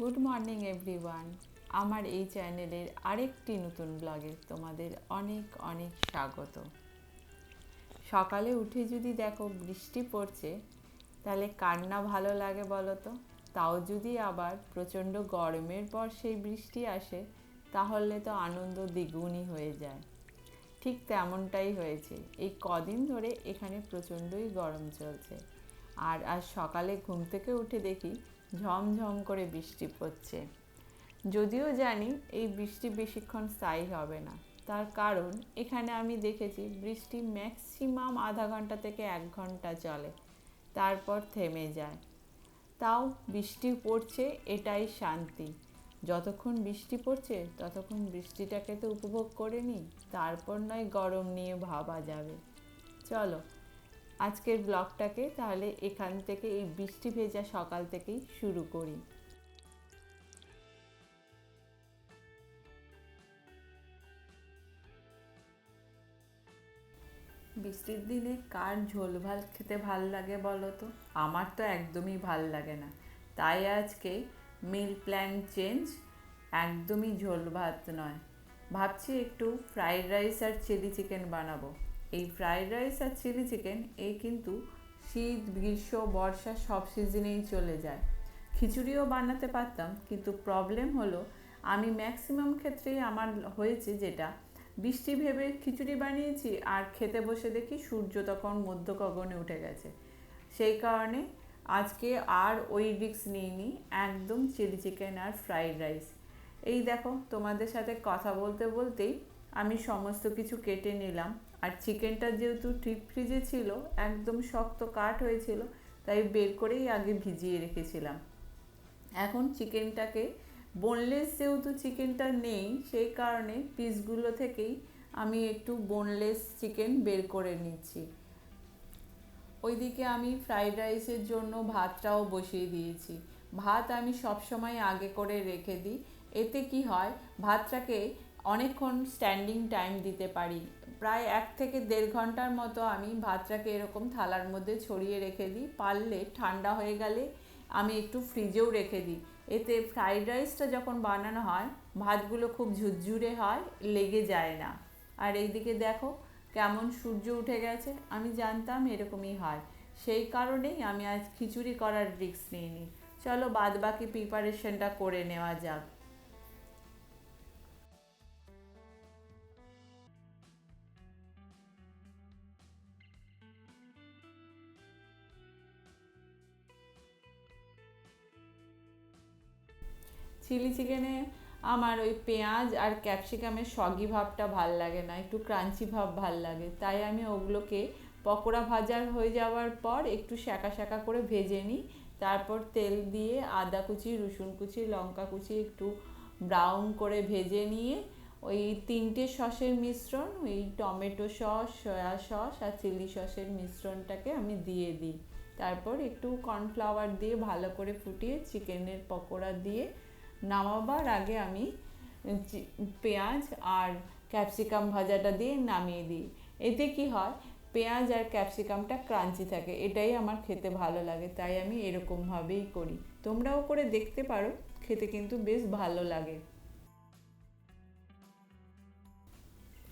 Good morning everyone আমার এই চ্যানেলের আরেকটি নতুন ব্লগে তোমাদের অনেক অনেক স্বাগত। সকালে উঠে যদি দেখো বৃষ্টি পড়ছে, তাহলে কার না ভালো লাগে বলো তো? তাও যদি আবার প্রচণ্ড গরমের পর সেই বৃষ্টি আসে, তাহলে তো আনন্দ দ্বিগুণই হয়ে যায়। ঠিক তেমনটাই হয়েছে। এই কদিন ধরে এখানে প্রচণ্ডই গরম চলছে। আর আজ সকালে ঘুম থেকে উঠে দেখি ঝমঝম করে বৃষ্টি পড়ছে। যদিও জানি এই বৃষ্টি বেশিক্ষণ স্থায়ী হবে না। তার কারণ, এখানে আমি দেখেছি বৃষ্টি ম্যাক্সিমাম আধা ঘণ্টা থেকে এক ঘণ্টা চলে, তারপর থেমে যায়। তাও বৃষ্টি পড়ছে এটাই শান্তি। যতক্ষণ বৃষ্টি পড়ছে, ততক্ষণ বৃষ্টিটাকে তো উপভোগ করে নিই, তারপর নয় গরম নিয়ে ভাবা যাবে। চলো আজকের ব্লগটাকে তাহলে এখান থেকে এই বৃষ্টি ভেজা সকাল থেকেই শুরু করি। বৃষ্টির দিনে কার ঝোল ভালো খেতে ভালো লাগে বলো তো? আমার তো একদমই ভালো লাগে না। তাই আজকে মিল প্ল্যান চেঞ্জ একদমই ঝোল ভাত নয়। ভাবছি একটু ফ্রাইড রাইস আর চিলি চিকেন বানাবো। এই ফ্রাইড রাইস আর চিলি চিকেন এই কিন্তু শীত, গ্রীষ্ম, বর্ষা সব সিজনেই চলে যায়। খিচুড়িও বানাতে পারতাম, কিন্তু প্রবলেম হলো আমি ম্যাক্সিমাম ক্ষেত্রেই আমার হয়েছে যেটা, বৃষ্টি ভেবে খিচুড়ি বানিয়েছি আর খেতে বসে দেখি সূর্য তখন মধ্য গগনে উঠে গেছে। সেই কারণে আজকে আর ওই রিক্স নিইনি, একদম চিলি চিকেন আর ফ্রাইড রাইস এই দেখো, তোমাদের সাথে কথা বলতে বলতেই আমি সমস্ত কিছু কেটে নিলাম। আর চিকেনটা যেহেতু ডিপ ফ্রিজে ছিল, একদম শক্ত কাট হয়েছিল, তাই বের করেই আগে ভিজিয়ে রেখেছিলাম। এখন চিকেনটাকে বোনলেস যেহেতু চিকেনটা নেই, সেই কারণে পিসগুলো থেকেই আমি একটু বোনলেস চিকেন বের করে নিচ্ছি। ওইদিকে আমি ফ্রাইড রাইসের জন্য ভাতটাও বসিয়ে দিয়েছি। ভাত আমি সবসময় আগে করে রেখে দিই। এতে কি হয়? ভাতটাকে অনেকক্ষণ স্ট্যান্ডিং টাইম দিতে পারি। প্রায় এক থেকে দেড় ঘণ্টার মতো আমি ভাতটাকে এরকম থালার মধ্যে ছড়িয়ে রেখে দিই। পারলে ঠান্ডা হয়ে গেলে আমি একটু ফ্রিজেও রেখে দিই। এতে ফ্রাইড রাইসটা যখন বানানো হয়, ভাতগুলো খুব ঝুরঝুরে হয়, লেগে যায় না। আর এইদিকে দেখো কেমন সূর্য উঠে গেছে, আমি জানতাম এরকমই হয়। সেই কারণেই আমি আজ খিচুড়ি করার রিস্ক নিইনি। চলো বাদ বাকি প্রিপারেশনটা করে নেওয়া যাক। চিলি চিকেনে আমার ওই পেঁয়াজ আর ক্যাপসিকামের সগি ভাবটা ভালো লাগে না, একটু ক্রাঞ্চি ভাব ভালো লাগে। তাই আমি ওগুলোকে পকোড়া ভাজার হয়ে যাওয়ার পর একটু শাঁকা শাঁকা করে ভেজে নিই। তারপর তেল দিয়ে আদা কুচি, রসুন কুচি, লঙ্কা কুচি একটু ব্রাউন করে ভেজে নিয়ে ওই তিনটে সসের মিশ্রণ, ওই টমেটো সস সয়া সস আর চিলি সসের মিশ্রণটাকে আমি দিয়ে দিই। তারপর একটু কর্নফ্লাওয়ার দিয়ে ভালো করে ফুটিয়ে চিকেনের পকোড়া দিয়ে নামাবার আগে আমি পেঁয়াজ আর ক্যাপসিকাম ভাজাটা দিয়ে নামিয়ে দিই। এতে কি হয়, পেঁয়াজ আর ক্যাপসিকামটা ক্রাঞ্চি থাকে, এটাই আমার খেতে ভালো লাগে, তাই আমি এরকমভাবেই করি। তোমরাও করে দেখতে পারো, খেতে কিন্তু বেশ ভালো লাগে।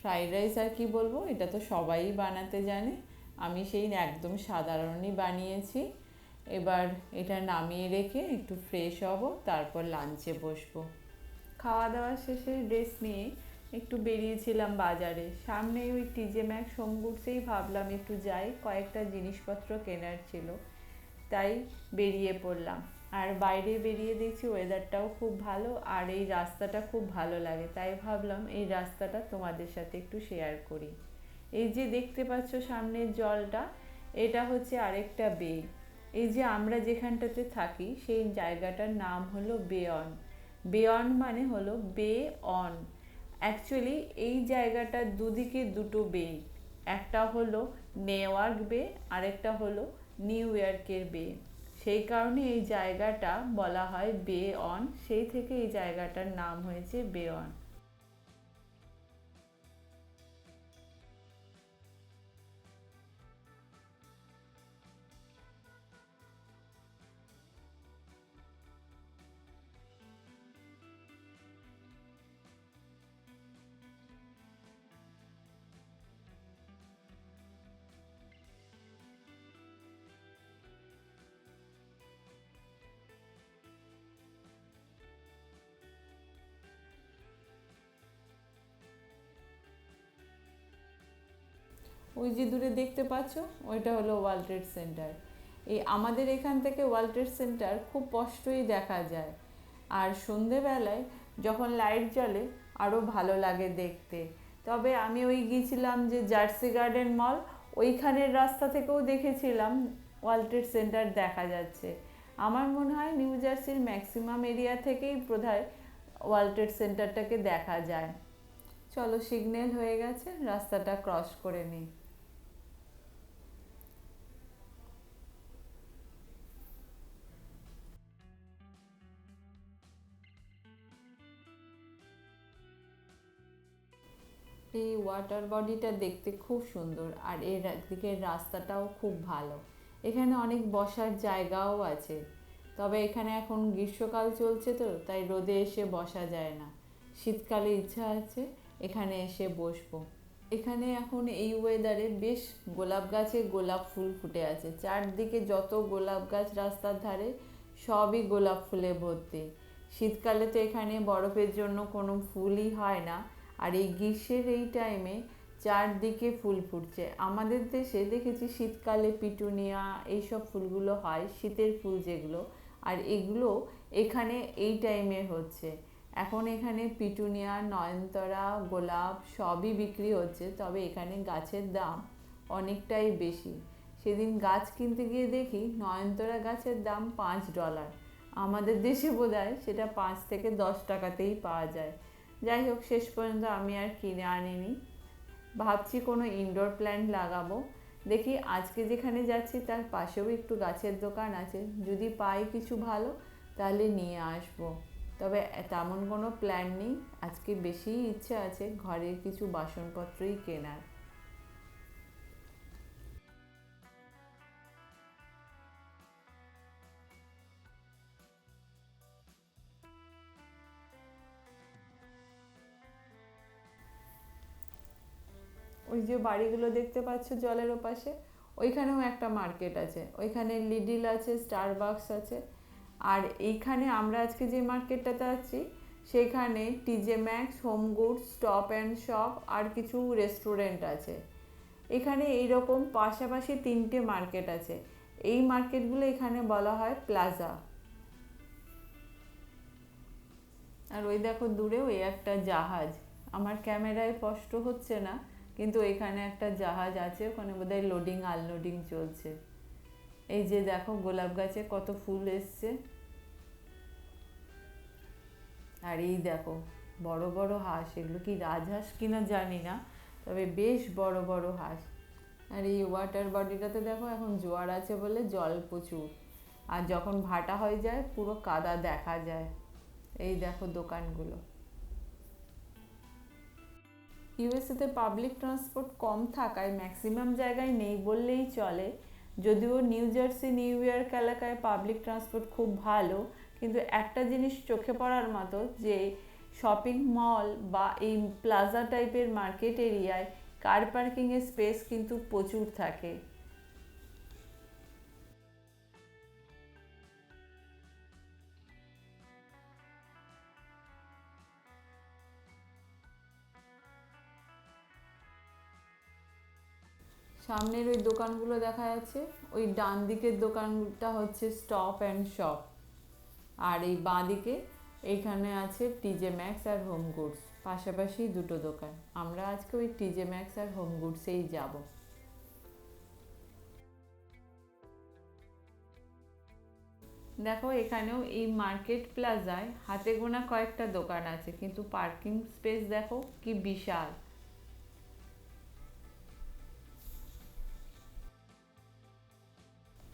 ফ্রাইড রাইস আর কি বলব, এটা তো সবাই বানাতে জানে, আমি সেই একদম সাধারণই বানিয়েছি। এবার এটা নামিয়ে রেখে একটু ফ্রেশ হব, তারপর লাঞ্চে বসবো। খাওয়া দাওয়া শেষে ড্রেস নিয়ে একটু বেরিয়েছিলাম বাজারে। সামনে ওই টিজে ম্যাক সোমগুড়সেই ভাবলাম একটু যাই, কয়েকটা জিনিসপত্র কেনার ছিল, তাই বেরিয়ে পড়লাম। আর বাইরে বেরিয়ে দেখছি ওয়েদারটাও খুব ভালো, আর এই রাস্তাটা খুব ভালো লাগে, তাই ভাবলাম এই রাস্তাটা তোমাদের সাথে একটু শেয়ার করি। এই যে দেখতে পাচ্ছ সামনের জলটা, এটা হচ্ছে আরেকটা বে এই যে আমরা যেখানটাতে থাকি, সেই জায়গাটার নাম হলো বেয়ন। বেয়ন মানে হলো বে অন অ্যাকচুয়ালি এই জায়গাটার দুদিকে দুটো বে। একটা হলো নেওয়ার্ক বে, আরেকটা হলো নিউ ইয়র্কের বে। সেই কারণে এই জায়গাটা বলা হয় বে অন সেই থেকে এই জায়গাটার নাম হয়েছে বে অন ওই যে দূরে দেখতে পাচ্ছ, ওইটা হলো ওয়ার্ল্ড ট্রেড সেন্টার। এই আমাদের এখান থেকে ওয়ার্ল্ড ট্রেড সেন্টার খুব স্পষ্টই দেখা যায়। আর সন্ধেবেলায় যখন লাইট জ্বলে আরও ভালো লাগে দেখতে। তবে আমি ওই গিয়েছিলাম যে জার্সি গার্ডেন মল, ওইখানের রাস্তা থেকেও দেখেছিলাম ওয়ার্ল্ড ট্রেড সেন্টার দেখা যাচ্ছে। আমার মনে হয় নিউ জার্সির ম্যাক্সিমাম এরিয়া থেকেই বোধহয় ওয়ার্ল্ড ট্রেড সেন্টারটাকে দেখা যায়। চলো সিগন্যাল হয়ে গেছে, রাস্তাটা ক্রস করে নিই। এই ওয়াটার বডিটা দেখতে খুব সুন্দর আর এর দিকের রাস্তাটাও খুব ভালো। এখানে অনেক বসার জায়গাও আছে। তবে এখানে এখন গ্রীষ্মকাল চলছে তো, তাই রোদে এসে বসা যায় না। শীতকালে ইচ্ছা আছে, এখানে এসে বসবো। এখানে এখন এই ওয়েদারে বেশ গোলাপ গাছে গোলাপ ফুল ফুটে আছে। চারদিকে যত গোলাপ গাছ রাস্তার ধারে, সবই গোলাপ ফুলে ভর্তি। শীতকালে তো এখানে বরফের জন্য কোনো ফুলই হয় না। আর এই গ্রীষ্মের এই টাইমে চারদিকে ফুল ফুটছে। আমাদের দেশে দেখেছি শীতকালে পিটুনিয়া এইসব ফুলগুলো হয়, শীতের ফুল যেগুলো। আর এগুলো এখানে এই টাইমে হচ্ছে। এখন এখানে পিটুনিয়া, নয়নতরা, গোলাপ সবই বিক্রি হচ্ছে, তবে এখানে গাছের দাম অনেকটাই বেশি। সেদিন গাছ কিনতে গিয়ে দেখি নয়নতরা গাছের দাম পাঁচ ডলার আমাদের দেশে বোধ সেটা পাঁচ থেকে দশ টাকাতেই পাওয়া যায়। যাই হোক, শেষ পর্যন্ত আমি আর কিনে আনিনি ভাবছি কোনো ইনডোর প্ল্যান্ট লাগাবো। দেখি আজকে যেখানে যাচ্ছি, তার পাশেও একটু গাছের দোকান আছে। যদি পাই কিছু ভালো, তাহলে নিয়ে আসব। তবে তেমন কোনো প্ল্যান নেই। আজকে বেশিই ইচ্ছে আছে ঘরের কিছু বাসনপত্রই কেনার। ওই যে বাড়িগুলো দেখতে পাচ্ছ জলের ওপাশে, ওইখানেও একটা মার্কেট আছে। ওইখানে লিডিল আছে স্টারবাক্স আছে। আর এইখানে আমরা আজকে যে মার্কেটটাতে আছি, সেখানে TJ Maxx home goods stop and shop আর কিছু রেস্টুরেন্ট আছে। এখানে এইরকম পাশাপাশি তিনটে মার্কেট আছে। এই মার্কেটগুলো এখানে বলা হয় প্লাজা আর ওই দেখো দূরে ওই একটা জাহাজ। আমার ক্যামেরায় স্পষ্ট হচ্ছে না। কিন্তু এখানে একটা জাহাজ আছে, ওখানে বোধহয় লোডিং আনলোডিং চলছে। এই যে দেখো গোলাপ গাছে কত ফুল এসছে। আর এই দেখো, বড় বড় হাঁস, এগুলো কি রাজহাঁস কিনা জানি না, তবে বেশ বড় বড় হাঁস। আর এই ওয়াটার বডিটাতে দেখো এখন জোয়ার আছে বলে জল প্রচুর। আর যখন ভাটা হয়ে যায়, পুরো কাদা দেখা যায়। এই দেখো দোকানগুলো। ইউএসএতে পাবলিক ট্রান্সপোর্ট কম থাকায় ম্যাক্সিমাম জায়গায় নেই বললেই চলে। যদিও নিউ জার্সি নিউ ইয়র্ক এলাকায় পাবলিক ট্রান্সপোর্ট খুব ভালো, কিন্তু একটা জিনিস চোখে পড়ার মতো যে শপিং মল বা এই প্লাজা টাইপের মার্কেট এরিয়ায় কার পার্কিংয়ের স্পেস কিন্তু প্রচুর থাকে। সামনের ওই দোকানগুলো দেখা যাচ্ছে, ওই ডান দিকের দোকানটা হচ্ছে স্টপ অ্যান্ড শপ আর এই বাঁ দিকে এইখানে আছে টিজে ম্যাক্স আর হোম গুডস পাশাপাশি দুটো দোকান। আমরা আজকে ওই টিজে ম্যাক্স আর হোম গুডসেই যাব। দেখো এখানেও এই মার্কেট প্লাজায় হাতে গোনা কয়েকটা দোকান আছে, কিন্তু পার্কিং স্পেস দেখো কি বিশাল।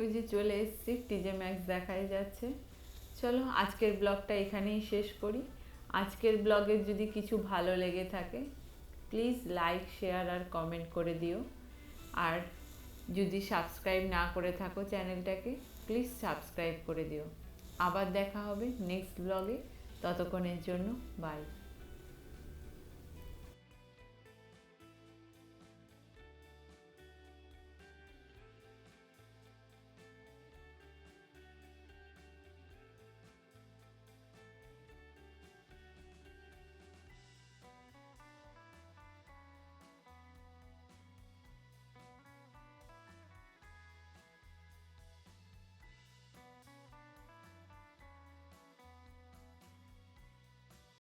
ওই যে চলে এসছি টিজে ম্যাক্স দেখাই যাচ্ছে। চলো, আজকের ব্লগটা এখানেই শেষ করি। আজকের ব্লগে যদি কিছু ভালো লেগে থাকে প্লিজ লাইক শেয়ার আর কমেন্ট করে দিও। আর যদি সাবস্ক্রাইব না করে থাকো চ্যানেলটাকে প্লিজ সাবস্ক্রাইব করে দিও। আবার দেখা হবে নেক্সট ব্লগে ততক্ষণের জন্য বাই